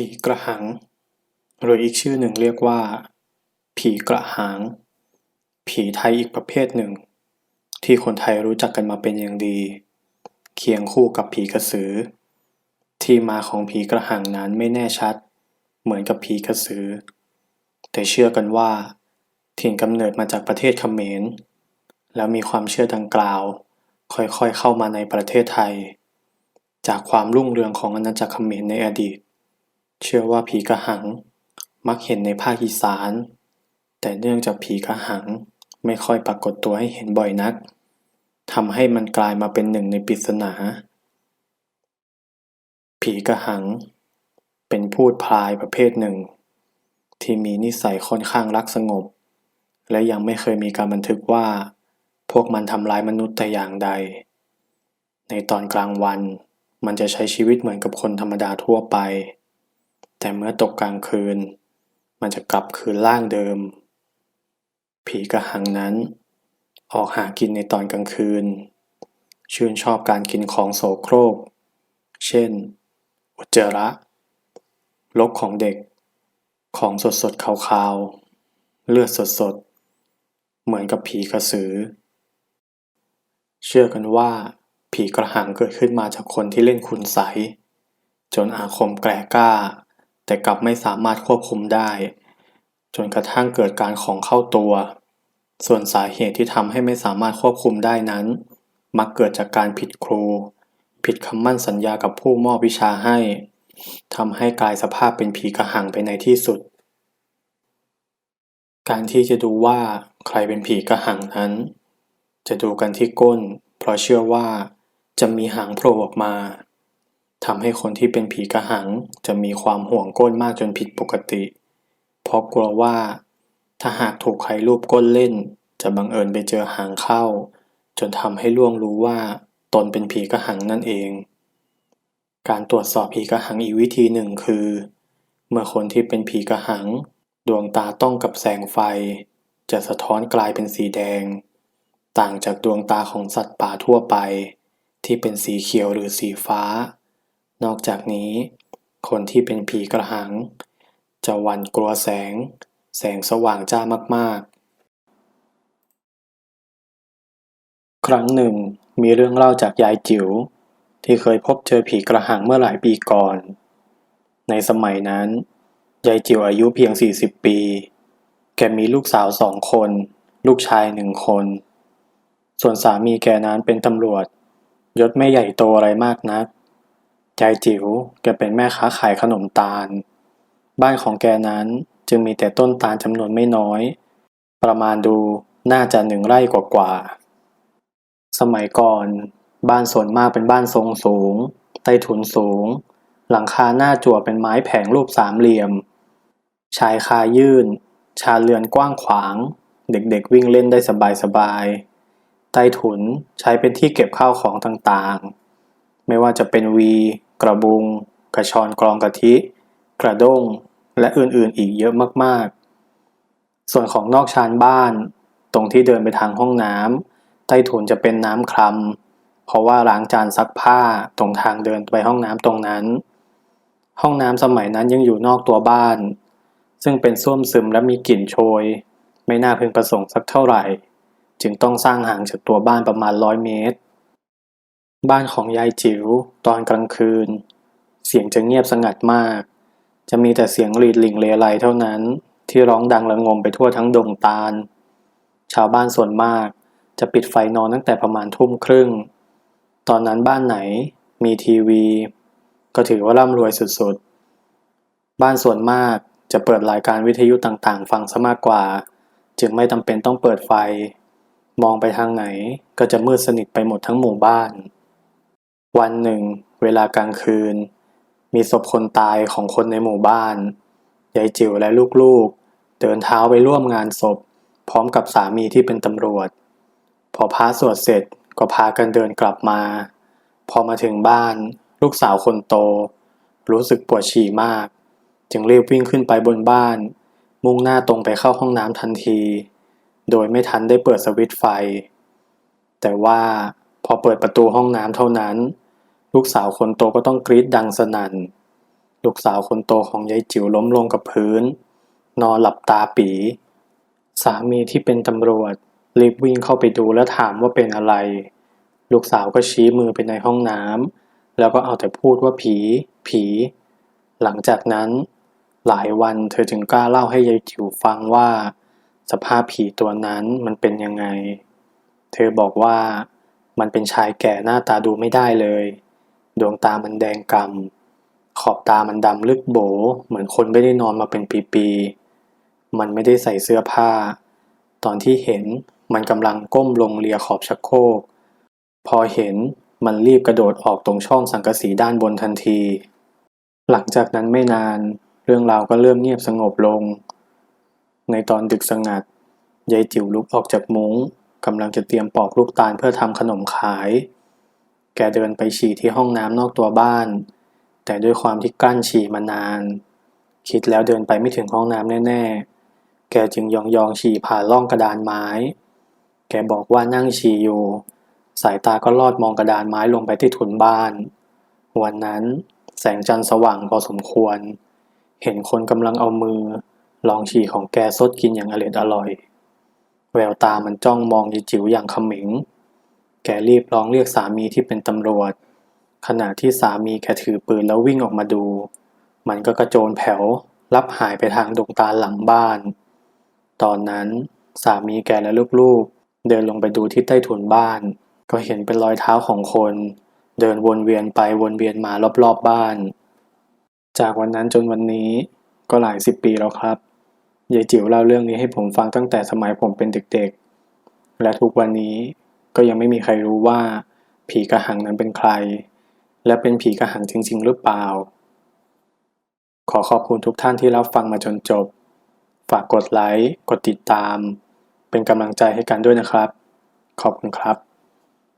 ผีกระหัง หรืออีกชื่อหนึ่งเรียกว่า ผีกระหาง ผีไทยอีกประเภทหนึ่ง ที่คนไทยรู้จักกันมาเป็นอย่างดี เคียงคู่กับผีกระสือ ที่มาของผีกระหังนั้นไม่แน่ชัด เหมือนกับผีกระสือ แต่เชื่อกันว่า ถิ่นกำเนิดมาจากประเทศเขมร แล้วมีความเชื่อดังกล่าว ค่อยๆเข้ามาในประเทศไทย จากความรุ่งเรืองของอาณาจักรเขมรในอดีต เชื่อว่าผีกระหังมักเห็นในภาคอีสาน แต่เนื่องจากผีกระหังไม่ค่อยปรากฏตัวให้เห็นบ่อยนัก ทำให้มันกลายมาเป็นหนึ่งในปริศนา ผีกระหัง เป็นพูดพลายประเภทหนึ่ง ที่มีนิสัยค่อนข้างรักสงบ และยังไม่เคยมีการบันทึกว่า พวกมันทำร้ายมนุษย์แต่อย่างใด ในตอนกลางวัน มันจะใช้ชีวิตเหมือนกับคนธรรมดาทั่วไป แต่เมื่อตกกลางคืนมันจะกลับคืนร่างเดิม ผีกระหังนั้นออกหากินในตอนกลางคืน ชื่นชอบการกินของโสโครก เช่น อุจจาระ ลกของเด็ก ของสดสดขาวๆ เลือดสดสด เหมือนกับผีกระสือ เชื่อกันว่า ผีกระหังเกิดขึ้นมาจากคนที่เล่นคุณไสจนอาคมแกรกล้า แต่กลับไม่สามารถควบคุมได้ จนกระทั่งเกิดการของเข้าตัว ส่วนสาเหตุที่ทำให้ไม่สามารถควบคุมได้นั้น มักเกิดจากการผิดครู ผิดคำมั่นสัญญากับผู้มอบวิชาให้ทำให้กลายสภาพเป็นผีกระหังไปในที่สุด การที่จะดูว่าใครเป็นผีกระหังนั้น จะดูกันที่ก้น เพราะเชื่อว่าจะมีหางโผล่ออกมา ทำให้คนที่เป็นผีกระหังจะมีความห่วงก้นมากจนผิดปกติ เพราะกลัวว่า ถ้าหากถูกใครลูบก้นเล่น จะบังเอิญไปเจอหางเข้า จนทำให้ล่วงรู้ว่า ตนเป็นผีกระหังนั่นเอง การตรวจสอบผีกระหังอีกวิธีหนึ่งคือ เมื่อคนที่เป็นผีกระหัง ดวงตาต้องกับแสงไฟ จะสะท้อนกลายเป็นสีแดง ต่างจากดวงตาของสัตว์ป่าทั่วไป ที่เป็นสีเขียวหรือสีฟ้า นอกจากนี้ คนที่เป็นผีกระหัง จะหวั่นกลัวแสง แสงสว่างจ้ามากๆ ครั้งหนึ่ง มีเรื่องเล่าจากยายจิ๋วที่เคยพบเจอผีกระหังเมื่อหลายปีก่อน ในสมัยนั้น ยายจิ๋วอายุเพียง 40 ปี แกมีลูกสาวสองคน ลูกชายหนึ่งคน ส่วนสามีแกนั้นเป็นตำรวจ ยศไม่ใหญ่โตอะไรมากนัก ยายจิ๋วแกเป็นแม่ค้าขายขนมตาล บ้านของแกนั้นจึงมีแต่ต้นตาลจำนวนไม่น้อย ประมาณดูน่าจะหนึ่งไร่กว่าๆสมัยก่อน บ้านส่วนมากเป็นบ้านทรงสูง ใต้ถุนสูง หลังคาหน้าจั่วเป็นไม้แผงรูปสามเหลี่ยม ชายคายื่น ชาเรือนกว้างขวาง เด็กๆวิ่งเล่นได้สบายๆใต้ถุนใช้เป็นที่เก็บข้าวของต่างๆ ไม่ว่าจะเป็นวี กระบุง กระชอนกรองกะทิ กระด้ง และอื่นๆอีกเยอะมากๆ ส่วนของนอกชานบ้าน ตรงที่เดินไปทางห้องน้ำใต้ถุนจะเป็นน้ำคลำเพราะว่าล้างจานซักผ้าตรงทางเดินไปห้องน้ำตรงนั้น ห้องน้ำสมัยนั้นยังอยู่นอกตัวบ้าน ซึ่งเป็นส้วมซึมและมีกลิ่นโชย ไม่น่าพึงประสงค์สักเท่าไหร่ จึงต้องสร้างห่างจากตัวบ้านประมาณร้อยเมตร บ้านของยายจิ๋วตอนกลางคืน เสียงจะเงียบสงัดมาก จะมีแต่เสียงหลีดหลิงเลไลเท่านั้น ที่ร้องดังระงมไปทั่วทั้งดงตาล ชาวบ้านส่วนมากจะปิดไฟนอนตั้งแต่ประมาณทุ่มครึ่ง ตอนนั้นบ้านไหนมีทีวี ก็ถือว่าร่ำรวยสุดๆ บ้านส่วนมากจะเปิดรายการวิทยุต่างๆ ฟังซะมากกว่า จึงไม่จำเป็นต้องเปิดไฟ มองไปทางไหนก็จะมืดสนิทไปหมดทั้งหมู่บ้าน วันหนึ่งเวลากลางคืน มีศพคนตายของคนในหมู่บ้าน ยายจิ๋วและลูกๆ เดินเท้าไปร่วมงานศพ พร้อมกับสามีที่เป็นตำรวจ พอพระสวดเสร็จก็พากันเดินกลับมา พอมาถึงบ้าน ลูกสาวคนโต รู้สึกปวดฉี่มาก จึงรีบวิ่งขึ้นไปบนบ้าน มุ่งหน้าตรงไปเข้าห้องน้ำทันที โดยไม่ทันได้เปิดสวิตช์ไฟ แต่ว่า พอเปิดประตูห้องน้ำเท่านั้น ลูกสาวคนโตก็ต้องกรีดดังสนั่น ลูกสาวคนโตของยายจิ๋วล้มลงกับพื้น นอนหลับตาปี สามีที่เป็นตำรวจ รีบวิ่งเข้าไปดูแล้วถามว่าเป็นอะไร ลูกสาวก็ชี้มือไปในห้องน้ำแล้วก็เอาแต่พูดว่าผี ผี หลังจากนั้น หลายวันเธอจึงกล้าเล่าให้ยายจิ๋วฟังว่า สภาพผีตัวนั้นมันเป็นยังไง เธอบอกว่า มันเป็นชายแก่หน้าตาดูไม่ได้เลย ดวงตามันแดงกำขอบตามันดำลึกโบ เหมือนคนไม่ได้นอนมาเป็นปีๆ มันไม่ได้ใส่เสื้อผ้า ตอนที่เห็นมันกำลังก้มลงเลียขอบชักโครก พอเห็นมันรีบกระโดดออกตรงช่องสังกะสีด้านบนทันที หลังจากนั้นไม่นาน เรื่องราวก็เริ่มเงียบสงบลง ในตอนดึกสงัดยายจิ๋วลุกออกจากมุง้ง กำลังจะเตรียมปอกลูกตาลเพื่อทำขนมขาย แกเดินไปฉี่ที่ห้องน้ำนอกตัวบ้าน แต่ด้วยความที่กลั้นฉี่มานาน คิดแล้วเดินไปไม่ถึงห้องน้ำแน่ ๆ แกจึงยองยองๆฉี่ผ่านร่องกระดานไม้ แกบอกว่านั่งฉี่อยู่ สายตาก็ลอดมองกระดานไม้ลงไปที่ถุนบ้าน วันนั้นแสงจันทร์สว่างพอสมควร เห็นคนกำลังเอามือ ลองฉี่ของแกซดกินอย่างอร็ดอร่อย แววตามันจ้องมองยายจิ๋วอย่างเขม็ง แกรีบร้องเรียกสามีที่เป็นตำรวจ ขณะที่สามีแกถือปืนแล้ววิ่งออกมาดู มันก็กระโจนแผ่วรับหายไปทางดงตาลหลังบ้าน ตอนนั้นสามีแกและลูกๆ เดินลงไปดูที่ใต้ถุนบ้าน ก็เห็นเป็นรอยเท้าของคน เดินวนเวียนไปวนเวียนมารอบๆบบ้าน จากวันนั้นจนวันนี้ก็หลายสิบปีแล้วครับ ยายจิ๋วเล่าเรื่องนี้ให้ผมฟังตั้งแต่สมัยผมเป็นเด็กๆ และทุกวันนี้ก็ยังไม่มีใครรู้ว่า ผีกระหังนั้นเป็นใคร และเป็นผีกระหังจริง ๆ หรือเปล่า ขอขอบคุณทุกท่านที่รับฟังมาจนจบ ฝากกดไลค์ กดติดตาม เป็นกำลังใจให้กันด้วยนะครับ ขอบคุณครับ